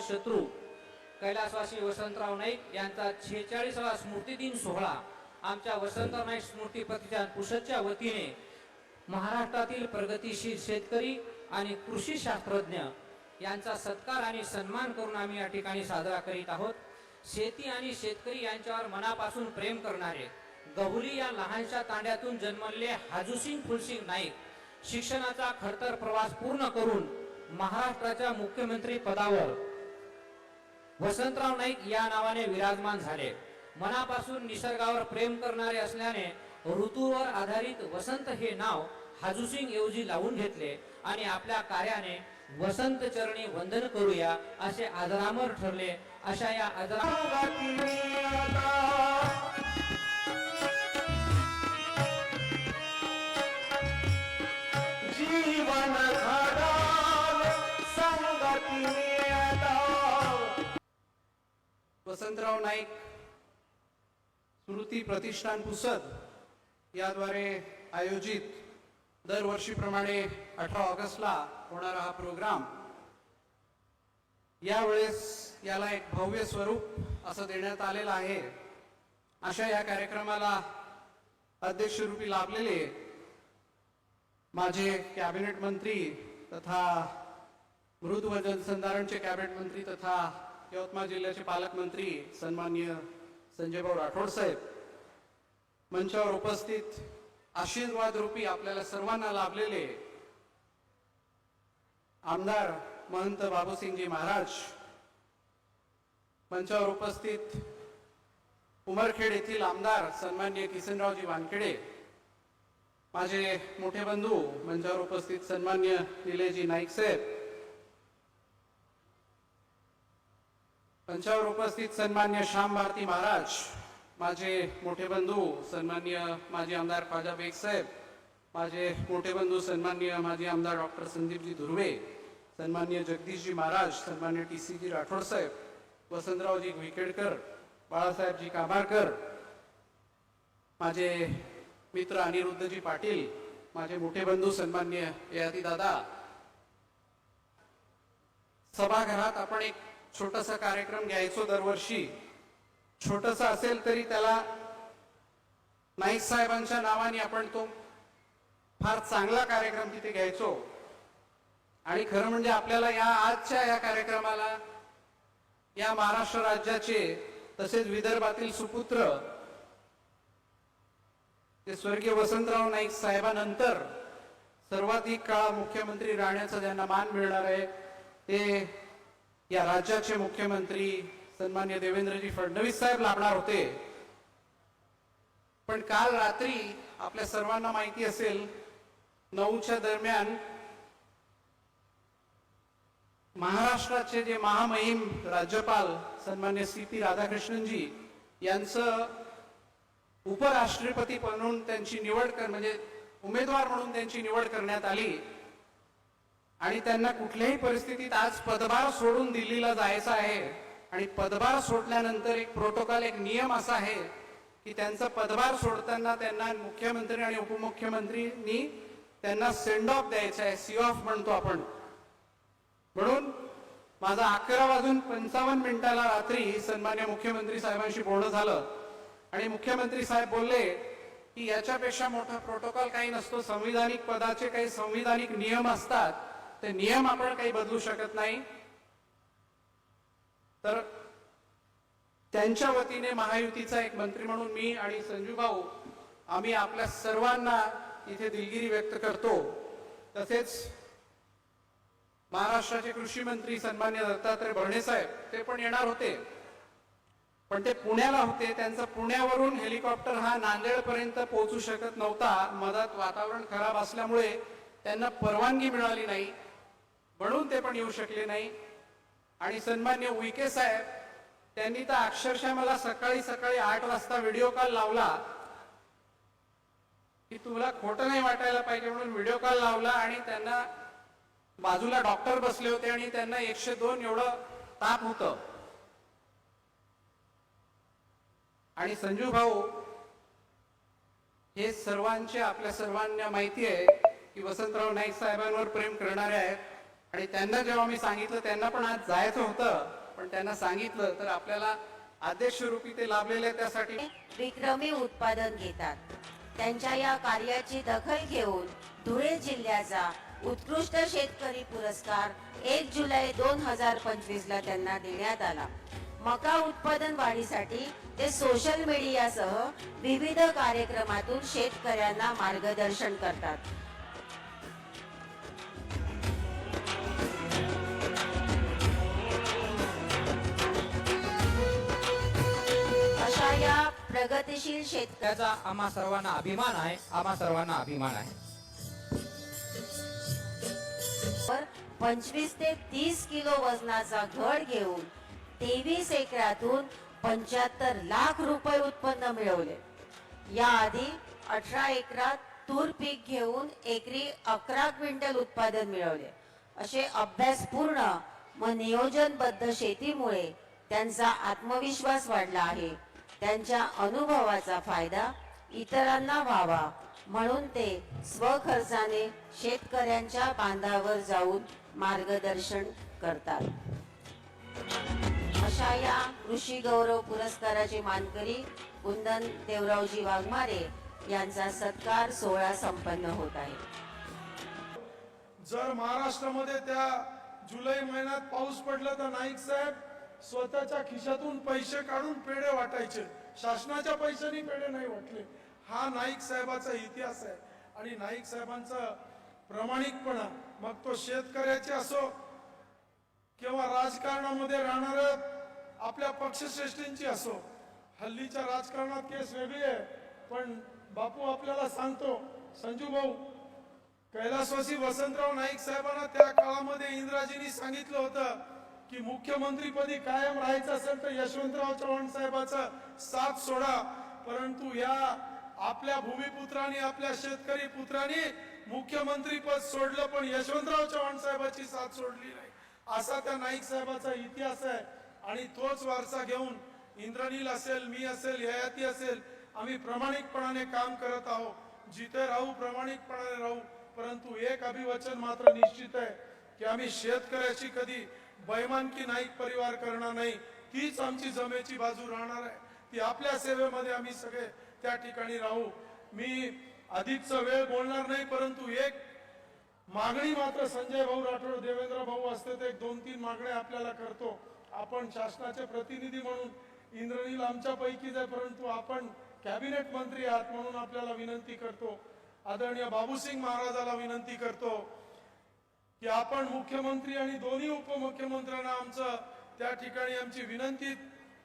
शत्रू. कैलासवासी वसंतराव नाईक यांचा छेचाळीसावा स्मृती दिन सोहळा आमच्या वसंतराव नाईक स्मृती प्रतिष्ठान पुसदच्या वतीने महाराष्ट्रातील प्रगतीशील शेतकरी आणि कृषी शास्त्रज्ञ यांचा सत्कार आणि सन्मान करून आम्ही या ठिकाणी साजरा करीत आहोत. शेती आणि शेतकरी यांच्यावर मनापासून प्रेम करणारे गहुली या लहानशा तांड्यातून जन्मलेले हाजूसिंग फुलसिंग नाईक शिक्षणाचा खडतर प्रवास पूर्ण करून महाराष्ट्राच्या मुख्यमंत्री पदावर वसंतराव नाईक या नावाने विराजमान झाले. मनापासून निसर्गावर प्रेम करणारे असल्याने ऋतूवर आधारित वसंत हे नाव हाजूसिंग ऐवजी लावून घेतले आणि आपल्या कार्याने वसंत चरणी वंदन करूया असे आदरामर ठरले. अशा या आदरा प्रतिष्ठान पुसद याद्वारे आयोजित दरवर्षीप्रमाणे अठरा ऑगस्टला होणारा हा प्रोग्राम. यावेळेस याला एक भव्य स्वरूप असं देण्यात आलेलं आहे. अशा या कार्यक्रमाला अध्यक्षरूपी लाभलेले माझे कॅबिनेट मंत्री तथा मृद व जलसंधारणचे कॅबिनेट मंत्री तथा यवतमाळ जिल्ह्याचे पालकमंत्री सन्माननीय संजयभाऊ राठोड साहेब. मंचावर उपस्थित आशीर्वाद रूपी आपल्याला सर्वांना लाभलेले आमदार महंत बाबूसिंगजी महाराज मंचावर उपस्थित उमरखेड येथील आमदार सन्माननीय किसनरावजी वानखेडे माझे मोठे बंधू मंचावर उपस्थित सन्मान्य निलेजी नाईक साहेब मंचावर उपस्थित सन्मान्य श्याम भारती महाराज माझे मोठे बंधू सन्मान्य माजी आमदार ख्वाजा बेग साहेब माझे मोठे बंधू सन्मान्य माजी आमदार डॉक्टर संदीपजी धुर्वे सन्मान्य जगदीशजी महाराज सन्मान्य टी सी जी राठोड साहेब वसंतरावजी घुईकेडकर बाळासाहेबजी काबारकर माझे मित्र अनिरुद्धजी पाटील माझे मोठे बंधू सन्मान्य ययाती दादा. सभागृहात आपण एक छोटासा कार्यक्रम घ्यायचो दरवर्षी. छोटस असेल तरी त्याला नाईक साहेबांच्या नावाने आपण तो फार चांगला कार्यक्रम तिथे घ्यायचो. आणि खरं म्हणजे आपल्याला या आजच्या या कार्यक्रमाला या महाराष्ट्र राज्याचे तसेच विदर्भातील सुपुत्र ते स्वर्गीय वसंतराव नाईक साहेबांनंतर सर्वाधिक काळ मुख्यमंत्री राहण्याचा ज्यांना मान मिळणार आहे ते या राज्याचे मुख्यमंत्री सन्मान्य देवेंद्रजी फडणवीस साहेब लाभणार होते. पण काल रात्री आपल्या सर्वांना माहिती असेल नऊच्या दरम्यान महाराष्ट्राचे जे महामहिम राज्यपाल सन्मान्य सी पी राधाकृष्णनजी यांचं उपराष्ट्रपती म्हणून त्यांची निवड कर म्हणजे उमेदवार म्हणून त्यांची निवड करण्यात आली. आणि त्यांना कुठल्याही परिस्थितीत आज पदभार सोडून दिल्लीला जायचं आहे. आणि पदभार सोडल्यानंतर एक प्रोटोकॉल एक नियम असा आहे की त्यांचा पदभार सोडताना त्यांना मुख्यमंत्री आणि उपमुख्यमंत्रीनी त्यांना सेंड ऑफ द्यायचा आहे सी ऑफ म्हणतो आपण. म्हणून माझा अकरा वाजून पंचावन्न मिनिटाला रात्री सन्मान्य मुख्यमंत्री साहेबांशी बोलणं झालं. आणि मुख्यमंत्री साहेब बोलले की याच्यापेक्षा मोठा प्रोटोकॉल काही नसतो. संविधानिक पदाचे काही संविधानिक नियम असतात. ते नियम आपण काही बदलू शकत नाही. तर त्यांच्या वतीने महायुतीचा एक मंत्री म्हणून मी आणि संजू भाऊ आम्ही आपल्या सर्वांना इथे दिलगिरी व्यक्त करतो. तसेच महाराष्ट्राचे कृषी मंत्री सन्मान्य दत्तात्रय भरणे साहेब ते पण येणार होते. पण ते पुण्याला होते. त्यांचा पुण्यावरून हेलिकॉप्टर हा नांदेडपर्यंत पोहोचू शकत नव्हता. मधात वातावरण खराब असल्यामुळे त्यांना परवानगी मिळाली नाही. म्हणून ते पण येऊ शकले नाही. आणि सन्मान्य उईके साहेब त्यांनी तर अक्षरशः मला सकाळी सकाळी आठ वाजता व्हिडिओ कॉल लावला. की तुला खोटं नाही वाटायला पाहिजे म्हणून व्हिडिओ कॉल लावला आणि त्यांना बाजूला डॉक्टर बसले होते आणि त्यांना एकशे दोन एवढं ताप होतं. आणि संजू भाऊ हे सर्वांचे आपल्या सर्वांना माहिती आहे की वसंतराव नाईक साहेबांवर प्रेम करणारे आहेत. आणि त्यांना जेव्हा मी सांगितलं त्यांना पण आज जायचं होतं. पण त्यांना सांगितलं तर आपल्याला आदेश रूपी ते लाभलेले त्यासाठी. विक्रमी उत्पादन घेतात. त्यांच्या या कार्याची दखल घेऊन धुळे जिल्ह्याचा उत्कृष्ट शेतकरी पुरस्कार एक जुलै दोन हजार पंचवीस ला त्यांना देण्यात आला. मका उत्पादन वाढीसाठी ते सोशल मीडियासह विविध कार्यक्रमातून शेतकऱ्यांना मार्गदर्शन करतात. प्रगतीशील शेतकरी त्याचा आम्हा सर्वांना अभिमान आहे. आम्हा सर्वांना अभिमान आहे. पंचवीस ते तीस किलो वजनाचा घड घेऊन तेवीस एकरातून पंच्याहत्तर लाख रुपये उत्पन्न मिळवले. याआधी अठरा एकरात तूर पीक घेऊन एकरी अकरा क्विंटल उत्पादन मिळवले. असे अभ्यासपूर्ण व नियोजनबद्ध शेतीमुळे त्यांचा आत्मविश्वास वाढला आहे. त्यांच्या अनुभवाचा फायदा इतरांना व्हावा. म्हणून ते स्वखर्चाने शेतकऱ्यांच्या बांधावर जाऊन मार्गदर्शन करतात. अशा या कृषी गौरव पुरस्काराचे मानकरी कुंदन देवरावजी वाघमारे यांचा सत्कार सोहळा संपन्न होत आहे. जर महाराष्ट्रामध्ये त्या जुलै महिन्यात पाऊस पडला तर नाईक साहेब स्वतःच्या खिशातून पैसे काढून पेढे वाटायचे. शासनाच्या पैशांनी पेढे नाही वाटले. हा नाईक साहेबाचा इतिहास आहे. आणि नाईक साहेबांचा प्रामाणिकपणा मग तो शेतकऱ्याचे असो किंवा राजकारणामध्ये राहणार आपल्या पक्षश्रेष्ठींची असो. हल्लीच्या राजकारणात केस वेगळी आहे. पण बापू आपल्याला सांगतो संजू भाऊ कैलासवासी वसंतराव नाईक साहेबांना त्या काळामध्ये इंद्राजींनी सांगितलं होतं की मुख्यमंत्रीपदी कायम राहायचं असेल तर यशवंतराव चव्हाण साहेबाचा साथ सोडा. परंतु या आपल्या भूमिपुत्रांनी आपल्या शेतकरी पुत्रांनी मुख्यमंत्री पद सोडलं पण यशवंतराव चव्हाण साहेबाची साथ सोडली नाही. असा त्या नाईक साहेबाचा इतिहास आहे आणि तोच वारसा घेऊन इंद्रनील असेल मी असेल ययाती असेल आम्ही प्रामाणिकपणाने काम करत आहोत. जिथे राहू प्रामाणिकपणाने राहू. परंतु एक अभिवचन मात्र निश्चित आहे की आम्ही शेतकऱ्याची कधी बैमानकी नाईक परिवार करणार नाही तीच आमची जमेची बाजू राहणार आहे. ती आपल्या सेवेमध्ये आम्ही सगळे त्या ठिकाणी राहू. मी अधिकचा वेळ बोलणार नाही परंतु एक मागणी मात्र संजय भाऊ राठोड देवेंद्र भाऊ असते ते एक दोन तीन मागण्या आपल्याला करतो. आपण शासनाचे प्रतिनिधी म्हणून इंद्रनील आमच्या पैकीच आहे परंतु आपण कॅबिनेट मंत्री आहात म्हणून आपल्याला विनंती करतो. आदरणीय बाबूसिंग महाराजाला विनंती करतो. की आपण मुख्यमंत्री आणि दोन्ही उपमुख्यमंत्र्यांना आमचं त्या ठिकाणी आमची विनंती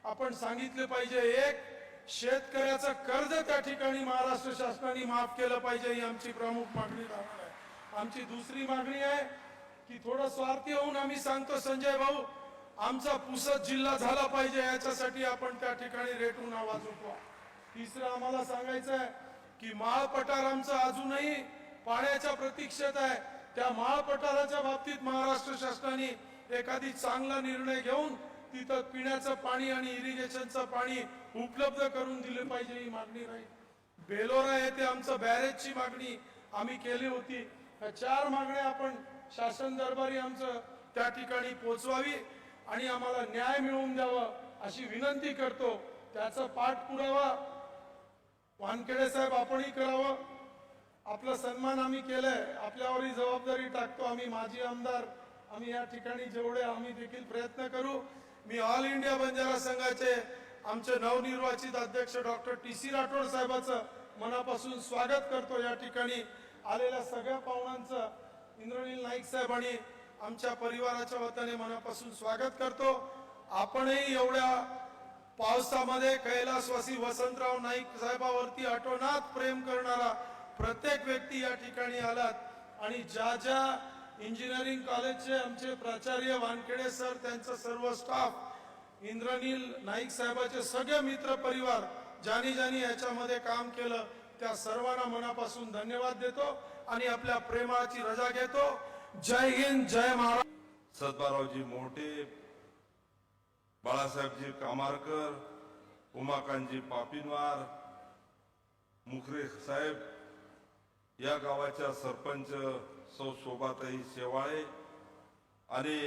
आपण सांगितले पाहिजे. एक शेतकऱ्याचं कर्ज त्या ठिकाणी महाराष्ट्र शासनाने माफ केलं पाहिजे ही आमची प्रमुख मागणी राहणार आहे. आमची दुसरी मागणी आहे की थोडं स्वार्थी होऊन आम्ही सांगतो संजय भाऊ आमचा पुसद जिल्हा झाला पाहिजे याच्यासाठी आपण त्या ठिकाणी रेटून आवाज उठवा तिसरं आम्हाला सांगायचं आहे की माळ पठार आमचं अजूनही पाण्याच्या प्रतीक्षेत आहे. त्या महापठाराच्या बाबतीत महाराष्ट्र शासनाने एखादी चांगला निर्णय घेऊन तिथं पिण्याचं पाणी आणि इरिगेशनचं पाणी उपलब्ध करून दिले पाहिजे ही मागणी राहील. बेलोरा येथे आमचं बॅरेजची मागणी आम्ही केली होती. चार मागण्या आपण शासन दरबारी आमचं त्या ठिकाणी पोचवावी आणि आम्हाला न्याय मिळवून द्यावं अशी विनंती करतो. त्याचा पाठपुरावा वानखेडे साहेब आपणही करावं. आपला सन्मान आम्ही केलाय. आपल्यावरही जबाबदारी टाकतो आम्ही. माजी आमदार आम्ही या ठिकाणी जेवढे आम्ही देखील प्रयत्न करू मी ऑल इंडिया बंजारा संघाचे आमचे नवनिर्वाचित अध्यक्ष डॉक्टर टी सी राठोड साहेबाचं मनापासून स्वागत करतो या ठिकाणी. आलेल्या सगळ्या पाहुणांचं इंद्रनील नाईक साहेब आणि आमच्या परिवाराच्या वतीने मनापासून स्वागत करतो. आपणही एवढ्या पावसामध्ये कैलासवासी वसंतराव नाईक साहेबावरती अटोनात प्रेम करणारा प्रत्येक व्यक्ती या ठिकाणी आलात. आणि ज्या ज्या इंजिनिअरिंग कॉलेजचे आमचे प्राचार्य वानखेडे सर त्यांचा सर्व स्टाफ इंद्रनील नाईक साहेबाचे सगळे मित्र परिवार ज्यानी ज्यानी याच्यामध्ये काम केलं त्या सर्वांना मनापासून धन्यवाद देतो आणि आपल्या प्रेमाची रजा घेतो. जय हिंद जय महाराज सदबारावजी मोठे बाळासाहेबजी कामारकर उमाकांतजी पापिनवार मुखरे साहेब या गावाच्या सरपंच सौ शोभाताई शेवाळे आणि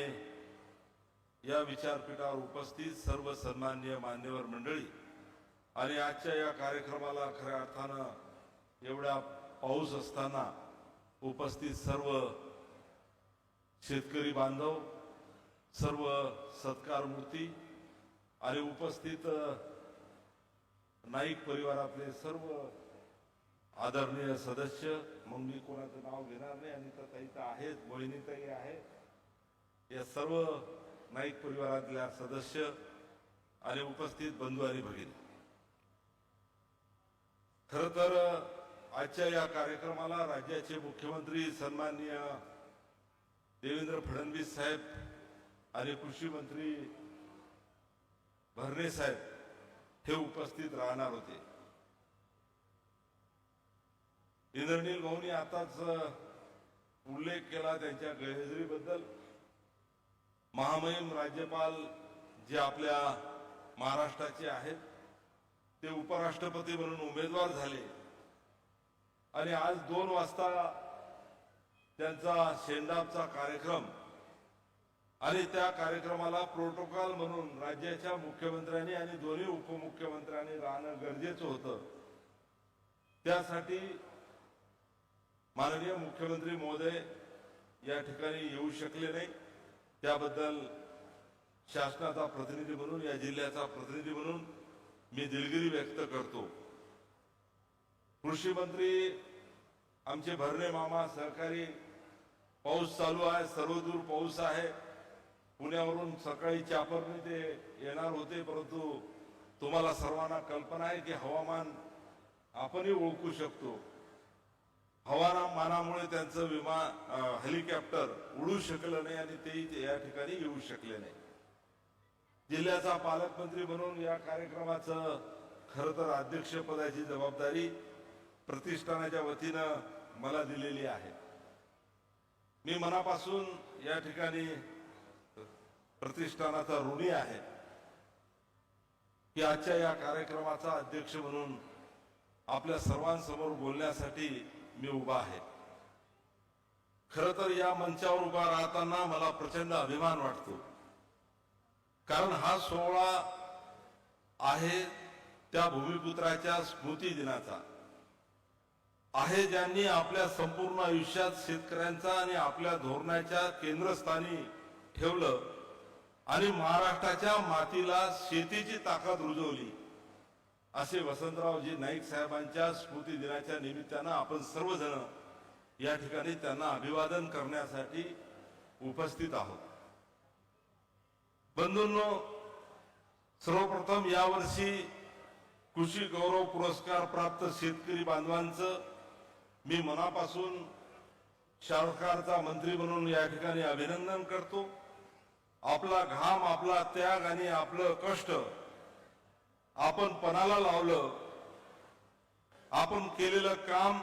या विचारपीठावर उपस्थित सर्व सन्माननीय मान्यवर मंडळी आणि आजच्या या कार्यक्रमाला खऱ्या अर्थानं एवढा पाऊस असताना उपस्थित सर्व शेतकरी बांधव सर्व सत्कार मूर्ती आणि उपस्थित नाईक नाईक परिवारातले सर्व आदरणीय सदस्य मग मी कोणाचं नाव घेणार नाही आणि तर ताई तर आहेत बहिणीताई आहेत या सर्व नाईक परिवारातल्या सदस्य आणि उपस्थित बंधू आणि भगिनी. खर तर आजच्या या कार्यक्रमाला राज्याचे मुख्यमंत्री सन्माननीय देवेंद्र फडणवीस साहेब आणि कृषी मंत्री भरणे साहेब हे उपस्थित राहणार होते. इंद्रनील भाऊनी आताच उल्लेख केला त्यांच्या गैरहजेरीबद्दल महामहिम राज्यपाल जे आपल्या महाराष्ट्राचे आहेत ते उपराष्ट्रपती म्हणून उमेदवार झाले. आणि आज दोन वाजता त्यांचा शेंडापचा कार्यक्रम आणि त्या कार्यक्रमाला प्रोटोकॉल म्हणून राज्याच्या मुख्यमंत्र्यांनी आणि दोन्ही उपमुख्यमंत्र्यांनी राहणं गरजेचं होतं. त्यासाठी माननीय मुख्यमंत्री महोदय या ठिकाणी येऊ शकले नाही. त्याबद्दल शासनाचा प्रतिनिधी म्हणून या जिल्ह्याचा प्रतिनिधी म्हणून मी दिलगिरी व्यक्त करतो. कृषी मंत्री आमचे भरणे मामा सहकारी पाऊस चालू आहे सर्वदूर पाऊस आहे. पुण्यावरून सकाळी चापरने ते येणार होते परंतु तुम्हाला सर्वांना कल्पना आहे की हवामान आपणही ओळखू शकतो. हवामानामुळे त्यांचं विमान हेलिकॉप्टर उडू शकलं नाही आणि तेही या ठिकाणी येऊ शकले नाही. जिल्ह्याचा पालकमंत्री म्हणून या कार्यक्रमाचं खर तर अध्यक्षपदाची जबाबदारी प्रतिष्ठानाच्या वतीनं मला दिलेली आहे. मी मनापासून या ठिकाणी प्रतिष्ठानाचा ऋणी आहे. की आजच्या या कार्यक्रमाचा अध्यक्ष म्हणून आपल्या सर्वांसमोर बोलण्यासाठी मी उभा आहे. खर तर या मंचावर उभा राहताना मला प्रचंड अभिमान वाटतो. कारण हा सोहळा आहे त्या भूमिपुत्राच्या स्मृती दिनाचा. आहे ज्यांनी आपल्या संपूर्ण आयुष्यात शेतकऱ्यांचा आणि आपल्या धोरणाच्या केंद्रस्थानी ठेवलं आणि महाराष्ट्राच्या मातीला शेतीची ताकद रुजवली. असे वसंतरावजी नाईक साहेबांच्या स्मृती दिनाच्या निमित्तानं आपण सर्वजण या ठिकाणी त्यांना अभिवादन करण्यासाठी उपस्थित आहोत. बंधूंनो सर्वप्रथम यावर्षी कृषी गौरव पुरस्कार प्राप्त शेतकरी बांधवांचं मी मनापासून सरकारचा मंत्री म्हणून या ठिकाणी अभिनंदन करतो. आपला घाम आपला त्याग आणि आपलं कष्ट आपण पणाला लावलं आपण केलेलं काम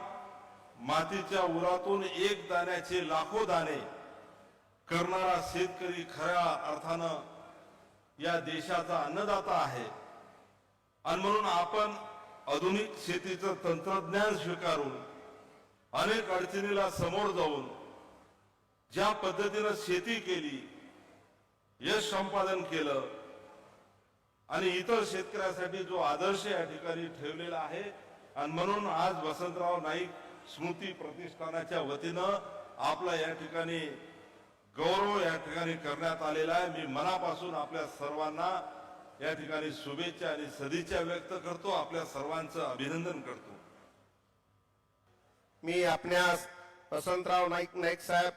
मातीच्या उरातून एक दाण्याचे लाखो दाणे करणारा शेतकरी खऱ्या अर्थानं या देशाचा अन्नदाता आहे. आणि म्हणून आपण आधुनिक शेतीचं तंत्रज्ञान स्वीकारून अनेक अडचणीला समोर जाऊन ज्या पद्धतीनं शेती केली यश संपादन केलं आणि इतर शेतकऱ्यासाठी जो आदर्श या ठिकाणी ठेवलेला आहे आणि म्हणून आज वसंतराव नाईक स्मृती प्रतिष्ठानाच्या वतीनं आपला या ठिकाणी गौरव या ठिकाणी करण्यात आलेला आहे. मी मनापासून आपल्या सर्वांना या ठिकाणी शुभेच्छा आणि सदिच्छा व्यक्त करतो. आपल्या सर्वांचं अभिनंदन करतो. मी आपल्या वसंतराव नाईक नाईक साहेब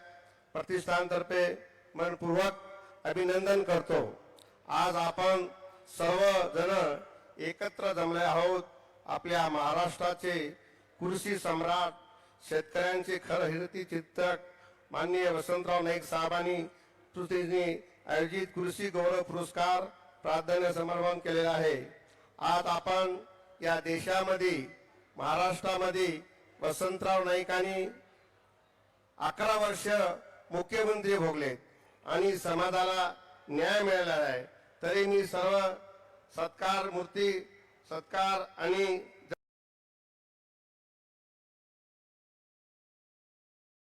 प्रतिष्ठानतर्फे मनपूर्वक अभिनंदन करतो. आज आपण सर्व जण एकत्र जमले आहोत. आपल्या महाराष्ट्राचे कृषी सम्राट शेतकऱ्यांचे खर हिरती चिंतक माननीय वसंतराव नाईक साहेबांनी पृथ्वीने आयोजित कृषी गौरव पुरस्कार प्राधान्य समर्पण केलेला आहे. आज आपण या देशामध्ये महाराष्ट्रामध्ये वसंतराव नाईकांनी अकरा वर्ष मुख्यमंत्री भोगले आणि समाजाला न्याय मिळाला आहे. तरी मी सर्व सत्कार मूर्ती सत्कार आणि